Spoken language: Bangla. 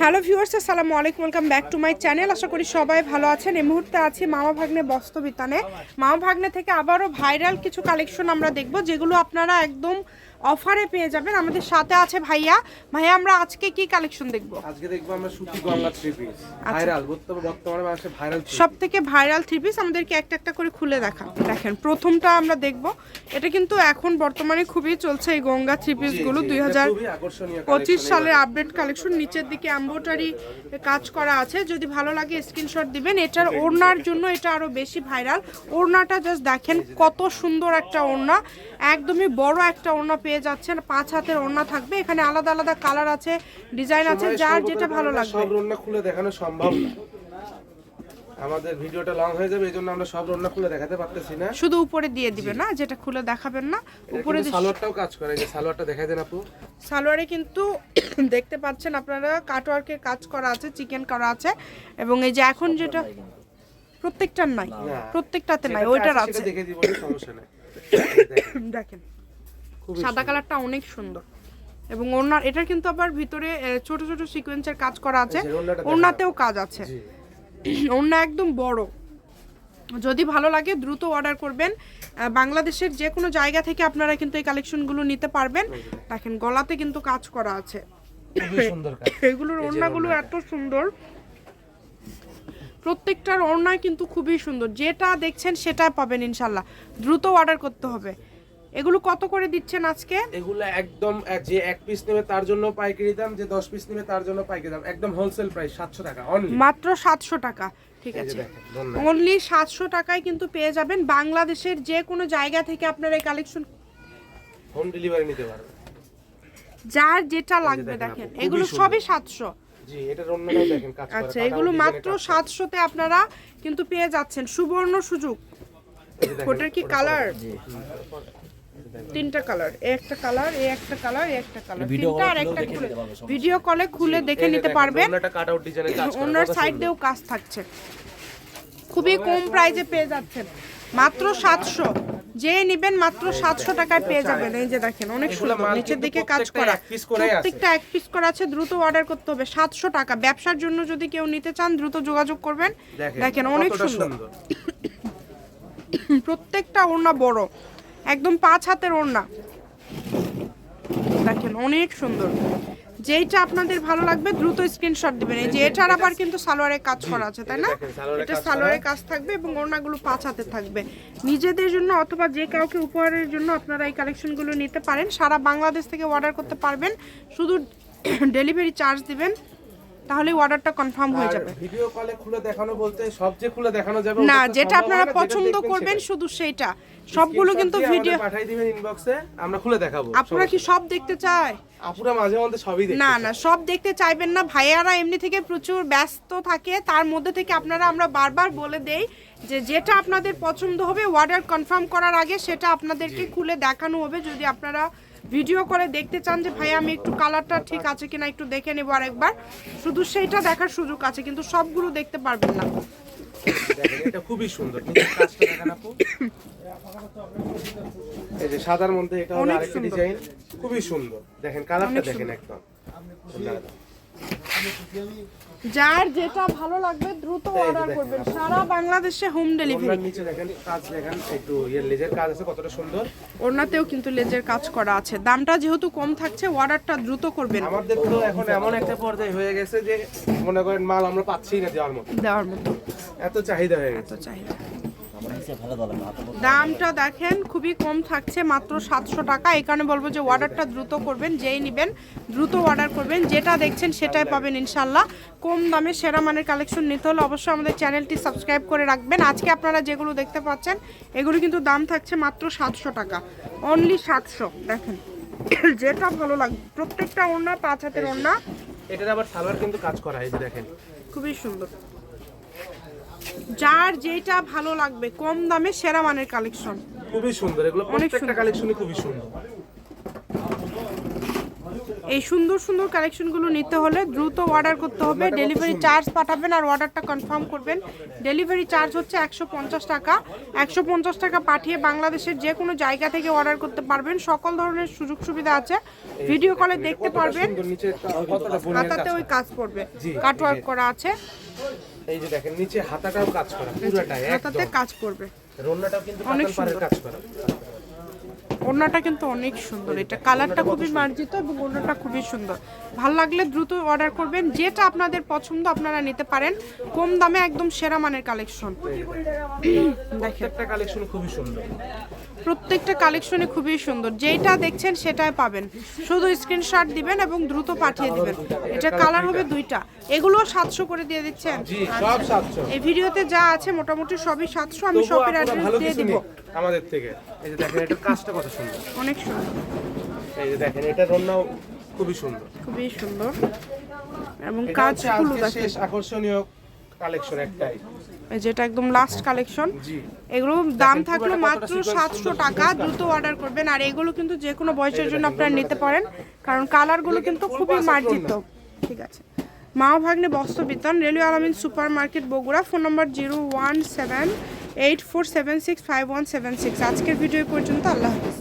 হ্যালো ভিউয়ার্স, আসসালামু আলাইকুম, welcome back to my channel. আশা করি সবাই ভালো আছেন। এই মুহূর্তে আছি মামা ভাগ্নে বস্তবিতানে মামা ভাগ্নে থেকে আবারও ভাইরাল কিছু কালেকশন আমরা দেখব, যেগুলো আপনারা একদম অফারে পেয়ে যাবেন। আমাদের সাথে আছে ভাইয়া। ভাইয়া আমরা আজকে কি কালেকশন দেখব? আজকে দেখব আমরা সুতি গঙ্গা থ্রি পিস ভাইরাল বর্তমানে বর্তমানে মানুষের ভাইরাল সব থেকে ভাইরাল থ্রি পিস আমাদেরকে একটা একটা করে খুলে দেখা দেখেন প্রথমটা আমরা দেখব। এটা কিন্তু এখন বর্তমানে খুবই চলছে এই গঙ্গা থ্রি দুই হাজার পঁচিশ সালের আপডেট কালেকশন নিচের দিকে এম্বোটারি কাজ করা আছে। যদি ভালো লাগে স্ক্রিনশট দিবেন। এটার ওড়নার জন্য এটা আরও বেশি ভাইরাল ওড়নাটা জাস্ট দেখেন কত সুন্দর একটা ওড়না। একদমই বড় একটা ওড়না পেয়ে যাচ্ছেন। পাঁচ হাতের ওড়না থাকবে। এখানে আলাদা আলাদা কালার আছে ডিজাইন আছে যার যেটা ভালো লাগবে। সব রান্না খুলে দেখানো সম্ভব না। আমাদের ভিডিওটা লং হয়ে যাবে এই জন্য আমরা সব রান্না খুলে দেখাতে পারতেছি না। শুধু উপরে দিয়ে দিবে না যেটা খুলে দেখাবেন না। উপরে সালোয়ারটাও কাজ করে এই যে সালোয়ারটা দেখাই দেন আপু। সালোয়ারে কিন্তু দেখতে পাচ্ছেন আপনারা কাটওয়ার্কের কাজ করা আছে চিকেন করা আছে এবং এই যে এখন যেটা প্রত্যেকটার নাই প্রত্যেকটাতে নাই ওইটার আছে আছে। দেখে দিব সমস্যা নাই। দেখেন। সাদা কালারটা অনেক সুন্দর। এবং ওনার এটার কিন্তু আবার ভিতরে ছোট ছোট সিকোয়েন্সের কাজ করা আছে। ওনাতেও কাজ আছে। জি। ওড়না একদম বড়। যদি ভালো লাগে দ্রুত অর্ডার করবেন। বাংলাদেশের যে কোনো জায়গা থেকে আপনারা কিন্তু এই কালেকশনগুলো নিতে পারবেন। দেখেন গলাতে কিন্তু কাজ করা আছে। এগুলোর ওড়নাগুলো এত সুন্দর। প্রত্যেকটার ওড়না কিন্তু খুবই সুন্দর। যেটা দেখছেন সেটা পাবেন ইনশাল্লাহ। দ্রুত অর্ডার করতে হবে। এগুলো কত করে দিচ্ছেন আজকে? এগুলো একদম যে এক পিস নেবে তার জন্য পাইকারি দাম যে দশ পিস নেবে তার জন্য পাইকারি দাম। একদম হোলসেল প্রাইস সাতশো টাকা অনলি মাত্র সাতশো টাকা। ঠিক আছে। অনলি সাতশো টাকায় কিন্তু পেয়ে যাবেন বাংলাদেশের যে কোনো জায়গা থেকে আপনারা এই কালেকশন হোম ডেলিভারি নিতে পারবে যার যেটা লাগবে দেখেন এগুলো সবই সাতশো। জি এটার অন্যটাও দেখেন কাজ করা। আচ্ছা এগুলো মাত্র। সাতশোতে আপনারা কিন্তু পেয়ে যাচ্ছেন। সুবর্ণ সুযোগ। ওটার কি কালার তিনটা কালার একটা কালার এই একটা কালার এই একটা কালার তিনটা আর একটা খুলে ভিডিও কলে খুলে দেখে নিতে পারবেন। অন্যটা কাট আউট ডিজাইনের কাজ করা ওনার সাইড দিয়েও কাজ থাকছে। খুবই কম প্রাইজে পেয়ে যাচ্ছেন। মাত্র সাতশো। যে নেবেন মাত্র সাতশো টাকায় পেয়ে যাবেন। এই যে দেখেন অনেক সুন্দর। নিচের দিকে কাজ করা। প্রত্যেকটা এক পিস করা আছে দ্রুত অর্ডার করতে হবে। সাতশো টাকা। ব্যবসার জন্য যদি কেউ নিতে চান দ্রুত যোগাযোগ করবেন। দেখেন অনেক সুন্দর। প্রত্যেকটা ওড়না বড়। একদম পাঁচ হাতের ওড়না। দেখেন অনেক সুন্দর। যেইটা আপনাদের ভালো লাগবে দ্রুত স্ক্রিনশট দিবেন। এই যে এটার আবার কিন্তু সালোয়ারের কাজ করা আছে তাই না? এটা সালোয়ারের কাজ থাকবে এবং ওড়নাগুলো পাঁচ হাতে থাকবে। নিজেদের জন্য অথবা যে কাউকে উপহারের জন্য আপনারা এই কালেকশনগুলো নিতে পারেন। সারা বাংলাদেশ থেকে অর্ডার করতে পারবেন। শুধু ডেলিভারি চার্জ দিবেন। তাহলেই অর্ডারটা কনফার্ম হয়ে যাবে। ভিডিও কলে খুলে দেখানো বলতে সব যে খুলে দেখানো যাবে না যেটা আপনারা পছন্দ করবেন শুধু সেইটা। সবগুলো কিন্তু ভিডিও পাঠাই দিবেন ইনবক্সে আমরা খুলে দেখাবো আপনারা কি সব দেখতে চায়? আপুরা মাঝে মধ্যে সবই দেখে না না সব দেখতে চাইবেন না। ভাইয়ারা এমনি থেকে প্রচুর ব্যস্ত থাকে তার মধ্যে থেকে আপনারা আমরা বারবার বলে দেই যে যেটা আপনাদের পছন্দ হবে অর্ডার কনফার্ম করার আগে সেটা আপনাদেরকে খুলে দেখানো হবে। যদি আপনারা ভিডিও করে দেখতে চান যে ভাই আমি একটু কালারটা ঠিক আছে কিনা একটু দেখে নেব আরেকবার। শুধু সেইটা দেখার সুযোগ আছে কিন্তু সবগুলো দেখতে পারবেন না। এটা খুবই সুন্দর। কিন্তু দেখেন এই যে সাদার মধ্যে এটা হলো আরেকটা ডিজাইন। খুবই সুন্দর। দেখেন কালারটা দেখেন একদম। যার যেটা ভালো লাগবে দ্রুত অর্ডার করবেন। সারা বাংলাদেশে হোম ডেলিভারি নিচে দেখেন কাজ দেখেন একটু ইয়ের লেজের কাজ আছে কতটা সুন্দর। ওড়নাতেও কিন্তু লেজের কাজ করা আছে। দামটা যেহেতু কম থাকছে অর্ডারটা দ্রুত করবেন। আমাদের তো এখন এমন একটা পর্যায়ে হয়ে গেছে যে মনে করেন মাল আমরা পাচ্ছি না দেওয়ার মতো। দেওয়ার মতো। এত চাহিদা হয়ে গেছে। চাহিদা। দামটা দেখেন খুবই কম থাকছে মাত্র সাতশো টাকা। এই কারণে বলব যে অর্ডারটা দ্রুত করবেন যেই নেবেন দ্রুত অর্ডার করবেন। যেটা দেখছেন সেটাই পাবেন ইনশাল্লাহ কম দামে সেরা মানের কালেকশন নিতে হলে অবশ্যই আমাদের চ্যানেলটি সাবস্ক্রাইব করে রাখবেন। আজকে আপনারা যেগুলো দেখতে পাচ্ছেন এগুলো কিন্তু দাম থাকছে মাত্র সাতশো টাকা। অনলি সাতশো দেখেন। যেটা ভালো লাগবে প্রত্যেকটা ওড়না পাঁচ হাতের ওড়না। এটার আবার সালোয়ার কিন্তু কাজ করা এই যে দেখেন। খুবই সুন্দর। যার যেটা ভালো লাগবে কম দামে সেরা মানের কালেকশন খুবই সুন্দর এগুলো প্রত্যেকটা। কালেকশনই খুবই সুন্দর। এই সুন্দর সুন্দর কালেকশনগুলো নিতে হলে দ্রুত অর্ডার করতে হবে। ডেলিভারি চার্জ পাঠাবেন আর অর্ডারটা কনফার্ম করবেন। ডেলিভারি চার্জ হচ্ছে একশো পঞ্চাশ টাকা। একশো পঞ্চাশ টাকা পাঠিয়ে বাংলাদেশের যে কোনো জায়গা থেকে অর্ডার করতে পারবেন। সকল ধরনের সুযোগ সুবিধা আছে ভিডিও কলে দেখতে পারবেন। হাতাতে ওই কাজ পড়বে কাটওয়ার্ক করা আছে। এই যে দেখেন নিচে হাতাটাও কাজ করা পুরোটাই হাতাতে কাজ পড়বে রন্নাটাও কিন্তু অনেক সুন্দর। কাজ করা। ওড়নাটা কিন্তু অনেক সুন্দর। এটা কালারটা খুবই মার্জিত এবং ওড়নাটা খুবই সুন্দর। ভালো লাগলে দ্রুত অর্ডার করবেন। যেটা আপনাদের পছন্দ আপনারা নিতে পারেন। কম দামে একদম সেরা মানের কালেকশন। দেখেন কালেকশন খুবই সুন্দর। প্রত্যেকটা কালেকশনে খুবই সুন্দর। যেটা দেখছেন সেটাই পাবেন। শুধু স্ক্রিনশট দিবেন এবং দ্রুত পাঠিয়ে দিবেন। এটা কালার হবে দুইটা। এগুলো সাতশো করে দিয়ে দিচ্ছেন? জি সব সাতশো। এই ভিডিওতে যা আছে মোটামুটি সবই সাতশো। আমি শপের অ্যাড্রেস দিয়ে দিব। আমাদের থেকে। এই যে দেখেন এটা কাজটা কত সুন্দর। অনেক সুন্দর। এই যে দেখেন এটা রন্নাও খুবই সুন্দর। খুবই সুন্দর। এবং কাজগুলো দেখেন শেষ আকর্ষণীয় কালেকশন একটাই। যেটা একদম লাস্ট কালেকশন এগুলো দাম থাকল মাত্র সাতশো টাকা দ্রুত অর্ডার করবেন। আর এগুলো কিন্তু যে কোনো বয়সের জন্য আপনারা নিতে পারেন। কারণ কালারগুলো কিন্তু খুবই মার্জিত। ঠিক আছে। মা ভাগ্নে বস্ত্র বিতান railway Alamin super market Bogura phone number zero one seven eight four seven six five one seven six. আজকের ভিডিও পর্যন্ত আল্লাহ হাফিজ।